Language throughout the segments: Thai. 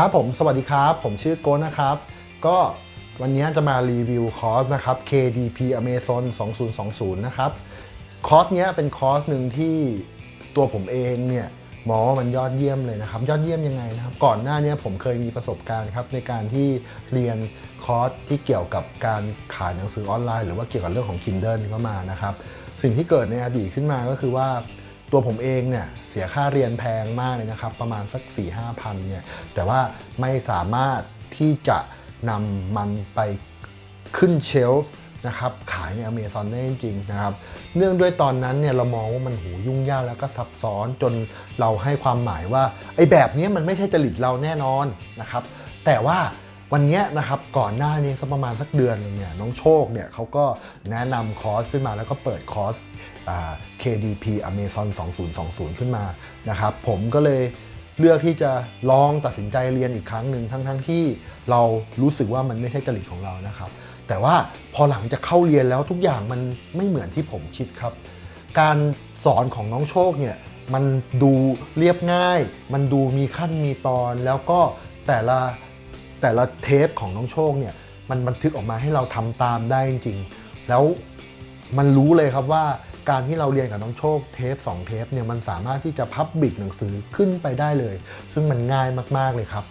ครับผมสวัสดีครับ ผมชื่อโก้นะครับ ก็วันนี้จะมารีวิวคอร์สนะครับ KDP Amazon 2020 นะครับ คอร์สเนี้ยเป็นคอร์สหนึ่งที่ตัวผมเองเนี่ยมองว่ามันยอดเยี่ยมเลยนะครับ ยอดเยี่ยมยังไงนะครับ ก่อนหน้านี้ผมเคยมีประสบการณ์ครับในการที่เรียนคอร์สที่เกี่ยวกับการขายหนังสือออนไลน์ หรือว่าเกี่ยวกับเรื่องของ Kindle เข้ามานะครับ สิ่งที่เกิดในอดีตขึ้นมาก็คือว่า ตัวผมเองเนี่ยเสียค่าเรียนแพงมากเลยนะครับ ประมาณสัก 4 5 0 0พันเนี่ยแต่ว่าไม่สามารถที่จะนำมันไปขึ้นเชลฟ์นะครับขายในอเมซอนได้จริงนะครับ เนื่องด้วยตอนนั้นเนี่ยเรามองว่ามันหูยุ่งยากแล้วก็ซับซ้อนจนเราให้ความหมายว่าไอ้แบบนี้มันไม่ใช่จริตเราแน่นอนนะครับ แต่ว่า วันนี้นะครับก่อนหน้านี้สักประมาณสักเดือนนึงเนี่ยน้องโชคเนี่ยเขาก็แนะนำคอร์สขึ้นมาแล้วก็เปิดคอร์ส KDP Amazon 2020 ขึ้นมานะครับผมก็เลยเลือกที่จะลองตัดสินใจเรียนอีกครั้งหนึ่งทั้งๆทที่เรารู้สึกว่ามันไม่ใช่จริตของเรานะครับ แต่ว่าพอหลังจากเข้าเรียนแล้วทุกอย่างมันไม่เหมือนที่ผมคิดครับ การสอนของน้องโชคเนี่ยมันดูเรียบง่าย มันดูมีขั้นมีตอนแล้วก็แต่ละ แต่ละเทปของน้องโชคเนี่ยมันบันทึกออกมาให้เราทำตามได้จริงๆ แล้วมันรู้เลยครับว่าการที่เราเรียนกับน้องโชคเทป2เทปเนี่ยมันสามารถที่จะพับบิกหนังสือขึ้นไปได้เลย ซึ่งมันง่ายมากๆเลยครับ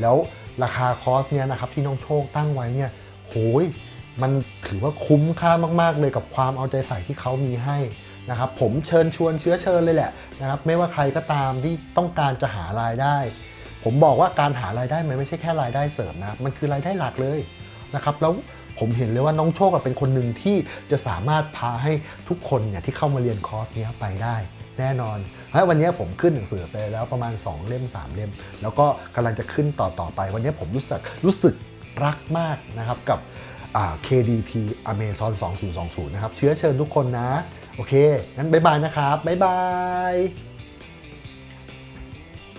แล้วราคาคอร์สเนี่ยนะครับที่น้องโชคตั้งไว้เนี่ยโหยมันถือว่าคุ้มค่ามากๆเลยกับความเอาใจใส่ที่เขามีให้นะครับผมเชิญชวนเชื้อเชิญเลยแหละนะครับไม่ว่าใครก็ตามที่ต้องการจะหารายได้ ผมบอกว่าการหารายได้มันไม่ใช่แค่รายได้เสริมนะ มันคือรายได้หลักเลยนะครับ แล้วผมเห็นเลยว่าน้องโชคเป็นคนหนึ่งที่จะสามารถพาให้ทุกคนเนี่ยที่เข้ามาเรียนคอร์สนี้ไปได้แน่นอนเพราะวันนี้ผมขึ้นหนังสือไปแล้วประมาณ 2 เล่ม 3 เล่ม แล้วก็กำลังจะขึ้นต่อต่อไป วันนี้ผมรู้สึกรู้สึกรักมากนะครับกับ KDP Amazon 2020 นะครับ เชื้อเชิญทุกคนนะ โอเค งั้นบ๊ายบายนะครับ บ๊ายบาย